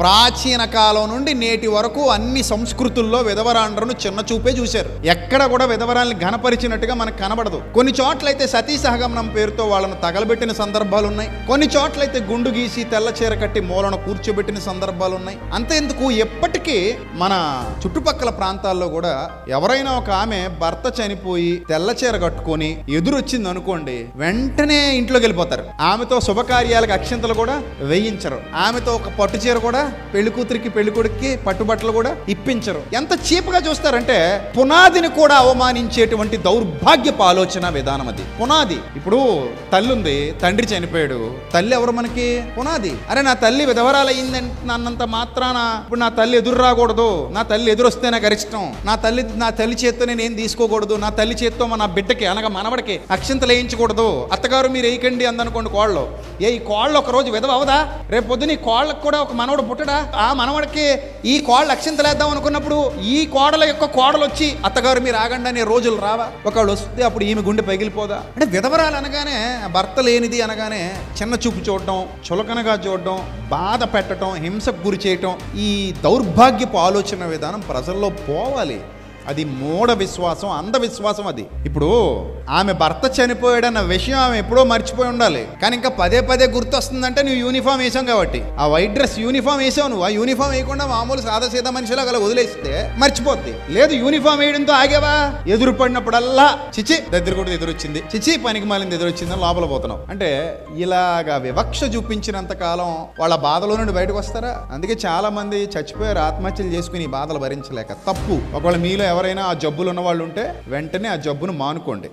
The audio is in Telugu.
ప్రాచీన కాలం నుండి నేటి వరకు అన్ని సంస్కృతుల్లో విధవరాండ్రను చిన్న చూపే చూశారు. ఎక్కడ కూడా విధవరాల్ని ఘనపరిచినట్టుగా మనకు కనబడదు. కొన్ని చోట్లయితే సతీ సహగమనం పేరుతో వాళ్ళను తగలబెట్టిన సందర్భాలు ఉన్నాయి కొన్ని చోట్లయితే గుండు గీసి తెల్ల చీర కట్టి మూలను కూర్చోబెట్టిన సందర్భాలు ఉన్నాయి అంతేందుకు? ఎప్పటికీ మన చుట్టుపక్కల ప్రాంతాల్లో కూడా ఎవరైనా ఒక ఆమె భర్త చనిపోయి తెల్ల చీర కట్టుకొని ఎదురొచ్చింది అనుకోండి వెంటనే ఇంట్లోకి వెళ్ళిపోతారు. ఆమెతో శుభకార్యాలకు అక్షింతలు కూడా వేయించరు. ఆమెతో ఒక పట్టు చీర కూడా పెళ్ళి కూతురికి పెళ్ళి కొడుక్కి పట్టుబట్టలు కూడా ఇప్పించరు. ఎంత చీప్గా చూస్తారంటే పునాదిని కూడా అవమానించేటువంటి దౌర్భాగ్యపు ఆలోచన విధానం అది. పునాది. ఇప్పుడు తల్లి ఉంది తండ్రి చనిపోయాడు. తల్లి ఎవరు మనకి? పునాది. అరే నా తల్లి విధవరాలయ్యిందంటే అన్నంత మాత్రాన ఇప్పుడు నా తల్లి ఎదురు రాకూడదు. నా తల్లి ఎదురొస్తే నాకు గరిష్టం. నా తల్లి నా తల్లి చేత్తో నేను ఏం తీసుకోకూడదు? నా తల్లి చేత్తో మన బిడ్డకి అనగా మనవడికి అక్షింతలు వేయించకూడదు. అత్తగారు మీరు వేయకండి అందనుకోండి కోళ్ళు. ఏ ఈ కోళ్ళు ఒక రోజు విధవ అవదా? రేపు పొద్దున ఈ కోళ్ళకు కూడా ఒక మనవడు పుట్టడా ఆ మనవడికి ఈ కోడలు అక్షంతలు వేద్దాం అనుకున్నప్పుడు ఈ కోడల యొక్క కోడలు వచ్చి అత్తగారు మీరు ఆగండి అనే రోజులు రావా. ఒకళ్ళు వస్తే అప్పుడు ఈమె గుండె పగిలిపోదా? అంటే విధవరాలు అనగానే భర్త లేనిది అనగానే చిన్న చూపు చూడటం చులకనగా చూడటం బాధ పెట్టడం హింసకు గురి చేయటం ఈ దౌర్భాగ్యపు ఆలోచన విధానం ప్రజల్లో పోవాలి. అది మూఢ విశ్వాసం అంధవిశ్వాసం అది. ఇప్పుడు ఆమె భర్త చనిపోయాడన్న విషయం ఆమె ఎప్పుడో మర్చిపోయి ఉండాలి. కానీ ఇంకా పదే పదే గుర్తొస్తుందంటే నువ్వు యూనిఫామ్ వేసాం కాబట్టి. ఆ వైట్ డ్రెస్ యూనిఫామ్ వేసావు నువ్వు. ఆ యూనిఫామ్ వేయకుండా మామూలు సాదా సీదా మనిషిలా అలా వదిలేస్తే మర్చిపోద్ది. లేదు యూనిఫామ్ వేయడంతో ఆగేవా? ఎదురు పడినప్పుడల్లా చిచి దగ్గర కూడా ఎదురొచ్చింది. చిచి పనికి మాలింది ఎదురొచ్చింది లోపల పోతున్నావు అంటే ఇలాగా వివక్ష చూపించినంత కాలం వాళ్ళ బాధలో నుండి బయటకు వస్తారా? అందుకే చాలా మంది చచ్చిపోయారు ఆత్మహత్యలు చేసుకుని ఈ బాధలు భరించలేక. తప్పు. ఒకవేళ మీలో ఎవరు ఎవరైనా ఆ జబ్బులు ఉన్న వాళ్ళు ఉంటే వెంటనే ఆ జబ్బును మానుకోండి.